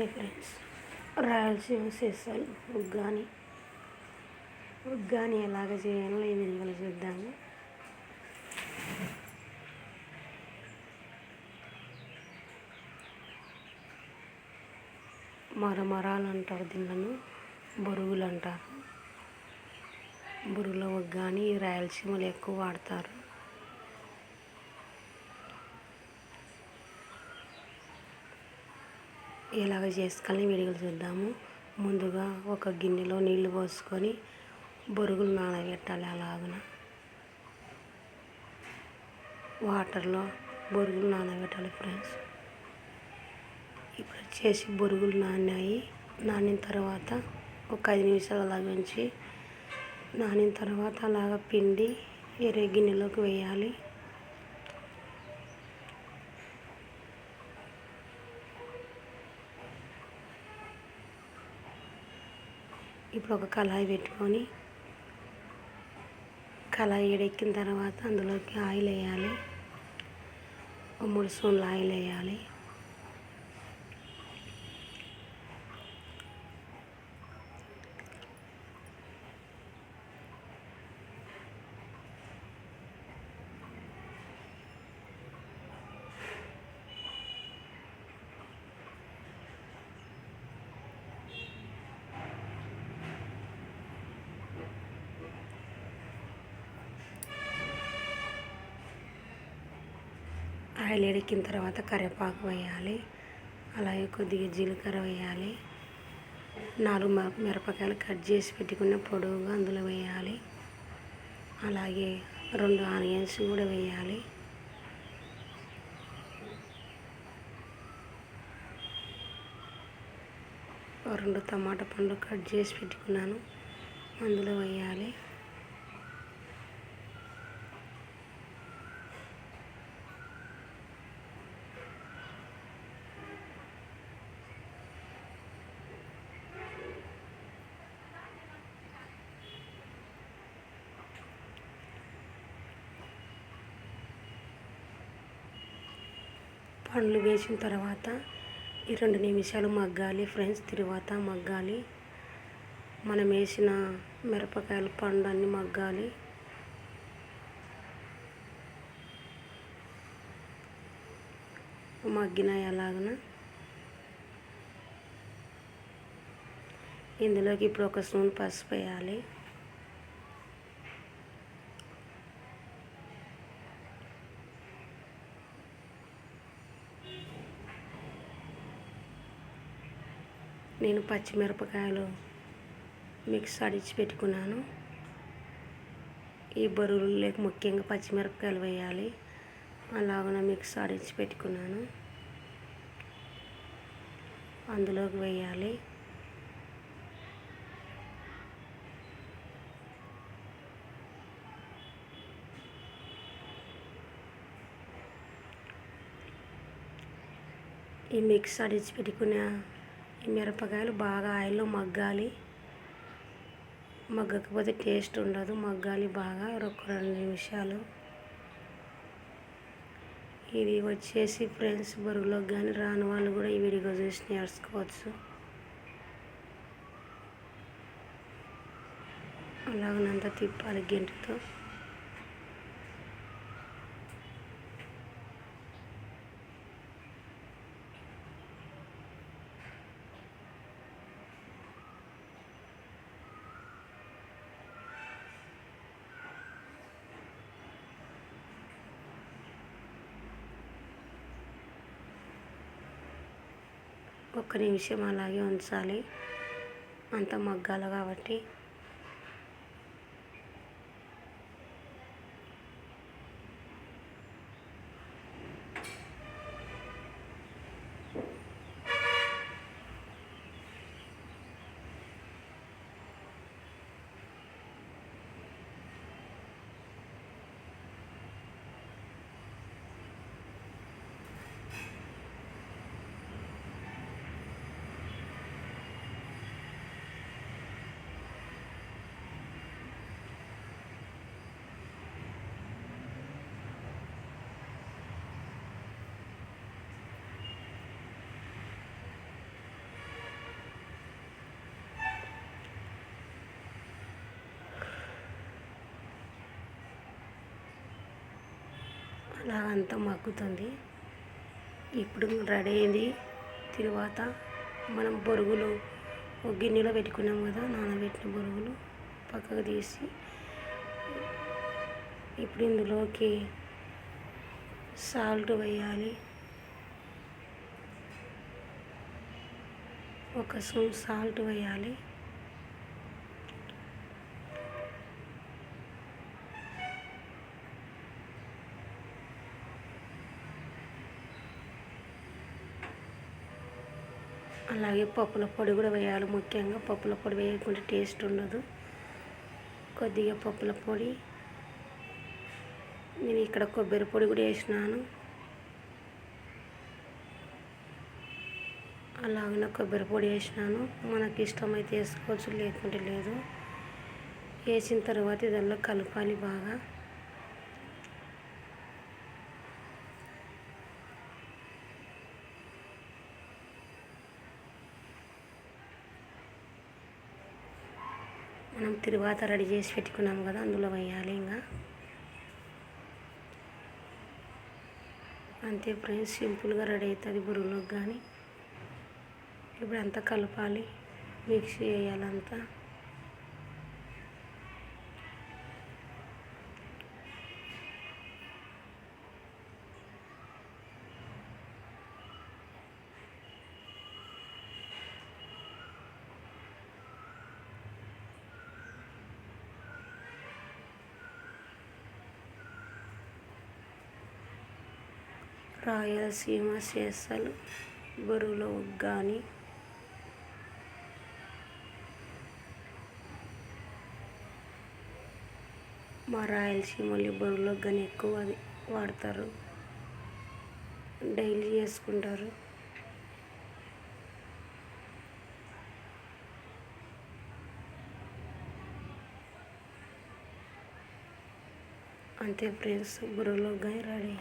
Hi friends. Rayalaseema సీసాలు ఉగ్గాని. ఉగ్గాని ఎలాగ చేయాలో ఈ వీడియోలో చూద్దాము. మరమరాలు అంటారు దీళ్ళను బొరుగులు అంటారు. బొరుగుల ఉగ్గాని రాయలసీమలో ఎక్కువ వాడతారు. ఎలాగ చేసుకోవాలని వీడియోలు చూద్దాము. ముందుగా ఒక గిన్నెలో నీళ్ళు పోసుకొని బొరుగులు నానబెట్టాలి అలాగన. వాటర్లో బొరుగులు నానబెట్టాలి ఫ్రెండ్స్. ఇప్పుడు వచ్చేసి బొరుగులు నానాయి నానిన తర్వాత ఒక ఐదు నిమిషాలు అలాగ ఉంచి నానిన తర్వాత అలాగ పిండి వేరే గిన్నెలోకి వేయాలి. ఇప్పుడు ఒక కళాయి పెట్టుకొని కళాయి ఎడెక్కిన తర్వాత అందులోకి ఆయిల్ వేయాలి. ఒక మూడు స్పూన్లు ఆయిల్ వేయాలి. ఆయిల్ ఎడికిన తర్వాత కరివేపాకు వేయాలి. అలాగే కొద్దిగా జీలకర్ర వేయాలి. నాలుగు మిరపకాయలు కట్ చేసి పెట్టుకున్న పొడవుగా అందులో వేయాలి. అలాగే రెండు ఆనియన్స్ కూడా వేయాలి. రెండు టమాటా పండ్లు కట్ చేసి పెట్టుకున్నాను. అందులో వేయాలి. పండ్లు వేసిన తర్వాత ఈ రెండు నిమిషాలు మగ్గాలి ఫ్రెండ్స్ తర్వాత మగ్గాలి. మనం వేసిన మిరపకాయల పండు అన్నీ మగ్గాలి. మగ్గినాయి అలాగన. ఇందులోకి ఇప్పుడు ఒక స్పూన్ పసుపు వేయాలి. నేను పచ్చిమిరపకాయలు మిక్స్ అడిచి పెట్టుకున్నాను. ఈ బరువులోకి ముఖ్యంగా పచ్చిమిరపకాయలు వేయాలి. అలాగన మిక్స్ ఆడించి పెట్టుకున్నాను. అందులోకి వేయాలి. ఈ మిక్స్ అడిచి పెట్టుకున్న మిరపకాయలు బాగా ఆయిల్లో మగ్గాలి. మగ్గకపోతే టేస్ట్ ఉండదు మగ్గాలి బాగా. ఒక రెండు నిమిషాలు. ఇది వచ్చేసి ఫ్రెండ్స్ బరువులోకి కానీ రాని వాళ్ళు కూడా ఈ వీడియో చూసి నేర్చుకోవచ్చు. అలాగనంతా తిప్పాలి గింటతో. ఒక్క నిమిషం అలాగే ఉంచాలి. అంత మగ్గాలి కాబట్టి. అంతా మగ్గుతుంది. ఇప్పుడు రెడీ అయింది. తర్వాత మనం బొరుగులు ఒక గిన్నెలో పెట్టుకున్నాం కదా నానబెట్టిన బొరుగులు పక్కకు తీసి ఇప్పుడు ఇందులోకి సాల్ట్ వేయాలి. ఒక స్పూన్ సాల్ట్ వేయాలి. అలాగే పప్పుల పొడి కూడా వేయాలి. ముఖ్యంగా పప్పుల పొడి వేయకుండా టేస్ట్ ఉండదు. కొద్దిగా పప్పుల పొడి. నేను ఇక్కడ కొబ్బరి పొడి కూడా వేసినాను. అలాగే కొబ్బరి పొడి వేసినాను. మనకి ఇష్టమైతే వేసుకోవచ్చు లేకుంటే లేదు. వేసిన తర్వాత ఇదల్లా కలపాలి బాగా. మనం తిరువాత రెడీ చేసి పెట్టుకున్నాం కదా అందులో వేయాలి ఇంకా. అంతే ఫ్రెండ్స్ సింపుల్గా రెడీ అవుతుంది బురుగులోకి కానీ. ఇప్పుడు అంతా కలపాలి మిక్సీ వేయాలంతా రాయలసీమ సేసలు బరువులో కానీ మా రాయలసీమలో బరువులో కానీ ఎక్కువ అది వాడతారు. డైలీ చేసుకుంటారు. అంతే ఫ్రెండ్స్ బుర్రలో కానీ రెడీ.